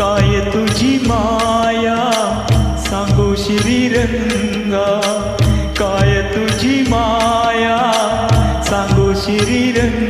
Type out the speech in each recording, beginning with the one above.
काय तुझी माया? सांगू श्रीरंगा. काय तुझी माया? सांगू श्रीरंगा.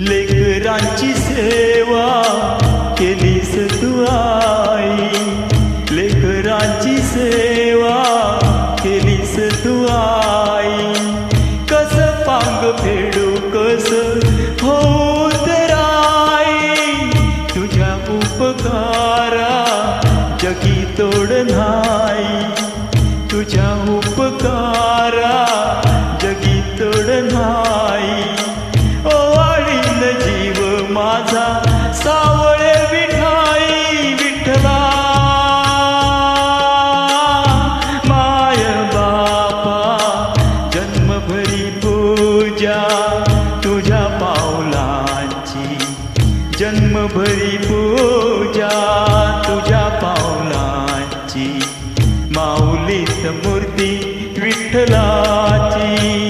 लेकरांची सेवा केलीस तू आई. भरी पूजा तुझ्या पावलांची माऊलीत मूर्ती विठ्ठलाची.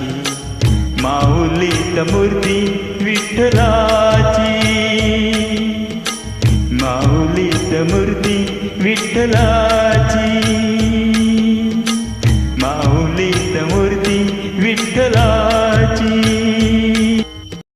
विठ्ठलाची माऊलीत मूर्ती विठ्ठलाची. माऊलीत मूर्ती विठ्ठला